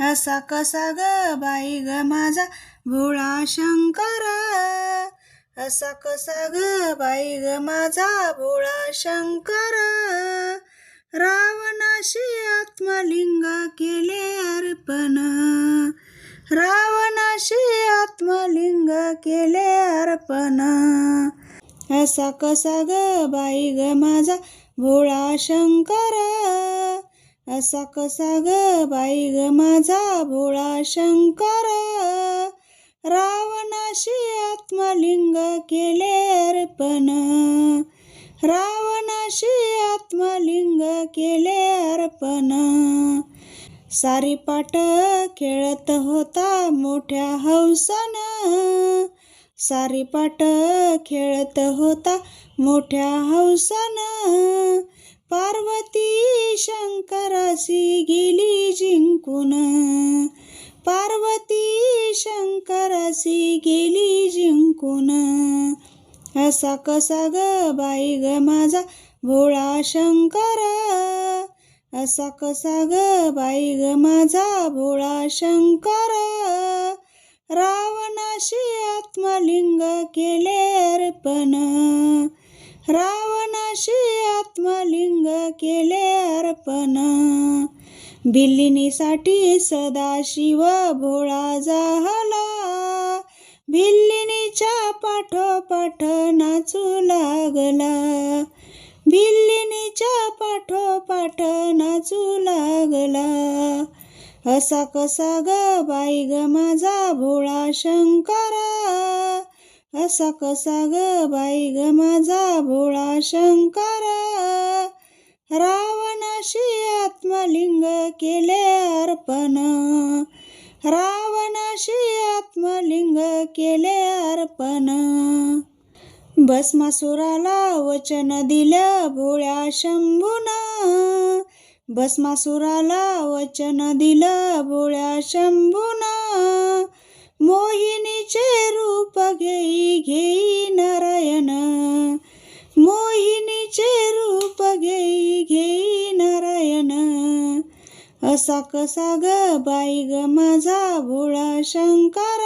असा कसा ग बाई ग माझा भोळा शंकर? असा कसा ग बाई ग माझा भोळा शंकर? रावणाशी आत्मलिंग केले अर्पण. रावणाशी आत्मलिंग केले अर्पण. असा कसा ग बाई ग माझा भोळा शंकर? असा कसा ग बाई ग माझा भोळा शंकर? रावणाशी आत्मलिंग केले अर्पण. रावणाशी आत्मलिंग केले अर्पण. सारी पाट खेळत होता मोठ्या हौसानं. सारी पाट खेळत होता मोठ्या हौसानं. शंकरासी गेली जिंकून. पार्वती शंकराशी गेली जिंकून. असा कसा ग बाई ग माझा भोळा शंकर? असा कसा ग बाई ग माझा भोळा शंकर? रावणाशी आत्मलिंग केले अर्पण. रावणाशी आत्मलिंग केले अर्पण भिल्लिनीसाठी सदाशिव भोळा झाला. भिल्लिनीच्या पाठोपाठ नाचू लागला. भिल्लिनीच्या पाठोपाठ नाचू लागला. असा कसा ग बाई ग माझा भोळा शंकरा? असा कसा ग बाई ग माझा भोळा शंकरा? रावणाशी आत्मलिंग केले अर्पण. रावणाशी आत्मलिंग केले अर्पण. भस्मासुराला वचन दिलं भोळ्या शंभूना. भस्मासुराला वचन दिलं भोळ्या शंभूना. मोहिनीचे रूप घेई घेई असा कसा ग बाई ग माझा भोळा शंकर?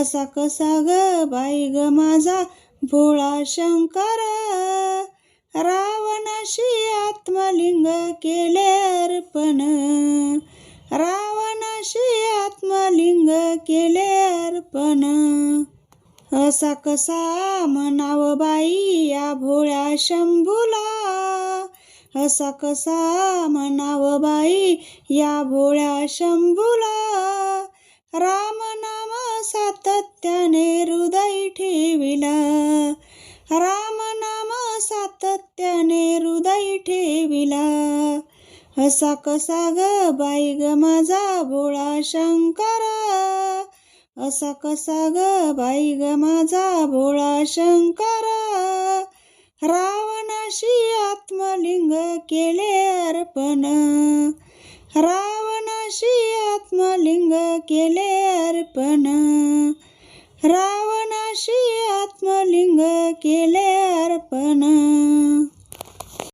असा कसा ग बाई ग माझा भोळा शंकर? रावणाशी आत्मलिंग केले अर्पण. रावणाशी आत्मलिंग केले अर्पण. असा कसा म्हणाव बाई या भोळ्या शंभूला? असा कसा म्हणाव बाई या भोळ्या शंभूला? राम नाम सातत्याने हृदय ठेविला. राम नाम सातत्याने हृदय ठेविला. असा कसा ग बाई ग माझा भोळा शंकर? असा कसा ग बाई ग माझा भोळा शंकर? श्री आत्मलिंग केले अर्पण. रावणाशी आत्मलिंग केले अर्पण. रावणाशी आत्मलिंग केले अर्पण.